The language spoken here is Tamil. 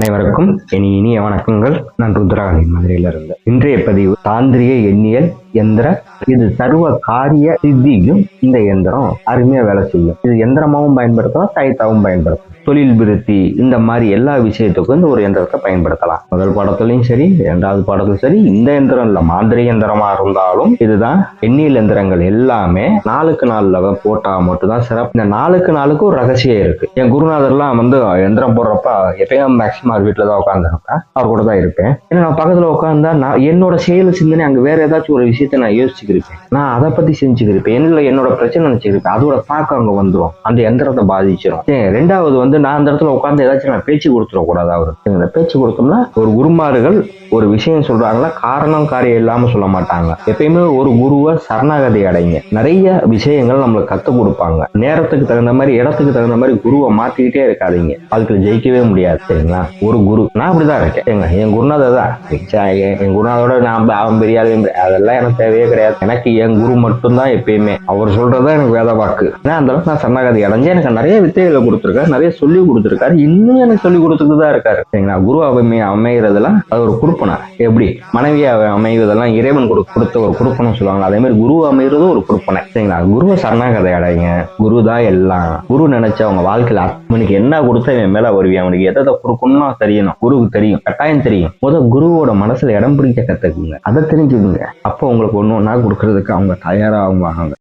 அனைவருக்கும் இனி இனிய வணக்கங்கள். நான் ருத்ராணி மதுரையிலிருந்து. இன்றைய பதிவு தாந்திரிக எண்ணியல் எந்திர இது சர்வ காரிய சித்திக்கும் இந்த எந்திரம் அருமையா வேலை செய்யும். இது எந்திரமாவும் பயன்படுத்தலாம் சைத்தாவும் பயன்படுத்தலாம். தொழில் விருத்தி இந்த மாதிரி எல்லா விஷயத்துக்கும் இந்த ஒரு எந்திரத்தை பயன்படுத்தலாம். முதல் படத்துலையும் சரி இரண்டாவது படத்துலையும் சரி இந்த எந்திரம் இல்ல மாதிரி எந்திரமா இருந்தாலும் இதுதான் எண்ணியல் எந்திரங்கள் எல்லாமே நாளுக்கு நாள்ல போட்டா மட்டும்தான் சிறப்பு. இந்த நாளுக்கு நாளுக்கு ஒரு ரகசியம் இருக்கு. என் குருநாதர்லாம் வந்து எந்திரம் போடுறப்ப எப்பயும் மேக்சிமம் அவர் வீட்டில் தான் உட்காந்துருப்பேன் அவர் கூட தான் இருப்பேன். ஏன்னா நான் பக்கத்தில் உட்காந்தா நான் என்னோட செயல் சிந்தனை அங்கே வேற ஏதாச்சும் ஒரு விஷயத்த நான் யோசிச்சுக்கிருப்பேன். நான் அதை பத்தி செஞ்சுக்கிருப்பேன் என்னல என்னோட பிரச்சனை நினைச்சுக்கிருப்பேன். அதோட தாக்கம் அங்க வந்துடும் அந்த எந்திரத்தை பாதிச்சிடும் ரெண்டாவது வந்து நான் அந்த இடத்துல உட்காந்து ஏதாச்சும் நான் பேச்சு கொடுத்துடக்கூடாது அவருக்கு பேச்சு கொடுத்தோம்னா ஒரு குருமார்கள் ஒரு விஷயம் சொல்றாங்களா? காரணம் காரியம் இல்லாம சொல்ல மாட்டாங்க. எப்பயுமே ஒரு குருவை சரணாகதி அடைங்க. நிறைய விஷயங்கள் நம்மளுக்கு கத்து கொடுப்பாங்க. நேரத்துக்கு தகுந்த மாதிரி இடத்துக்கு தகுந்த மாதிரி குருவை மாத்திக்கிட்டே இருக்காதீங்க. அதுக்கு ஜெயிக்கவே முடியாது. சரிங்களா? ஒரு குரு. நான் அப்படிதான் இருக்கேன். என் குருநாதர் தான். என் குருநாதோட நான் அவன் பெரிய பெரிய- அதெல்லாம் எனக்கு தேவையே கிடையாது. எனக்கு என் குரு மட்டும்தான் எப்பயுமே. அவர் சொல்றதுதான் எனக்கு வேத வாக்கு. ஏன்னா அந்த அளவுக்கு நான் சரணாகதி அடைஞ்சு எனக்கு நிறைய வித்தைகளை கொடுத்துருக்காரு. நிறைய சொல்லி கொடுத்துருக்காரு. இன்னும் எனக்கு சொல்லி கொடுத்துட்டு தான் இருக்காரு. சரிங்களா? குரு அமைய அமைகிறதெல்லாம் அது ஒரு குடுப்பனை எப்படி? மனைவியா அமைவதெல்லாம் இறைவன் கொடு- கொடுத்த ஒரு குடுப்பனம் சொல்லுவாங்க. அதே மாதிரி குரு அமைகிறதும் ஒரு குறுப்பனை சரிங்களா? குருவை சரணாகதை அடைங்க. குரு தான் எல்லாம். குரு நினைச்ச அவங்க வாழ்க்கையில அவனுக்கு என்ன கொடுத்தா இவன் மேல வருவியா? அவனுக்கு எதை எதை தெரியணும். குருவுக்கு தெரியும். கட்டாயம் தெரியும். முத குருவோட மனசுல இடம் பிடிக்க கத்துக்குங்க. அதை தெரிஞ்சுக்குங்க. அப்போ உங்களுக்கு ஒன்று ஒன்றா கொடுக்கறதுக்கு அவங்க தயாராகுவாங்க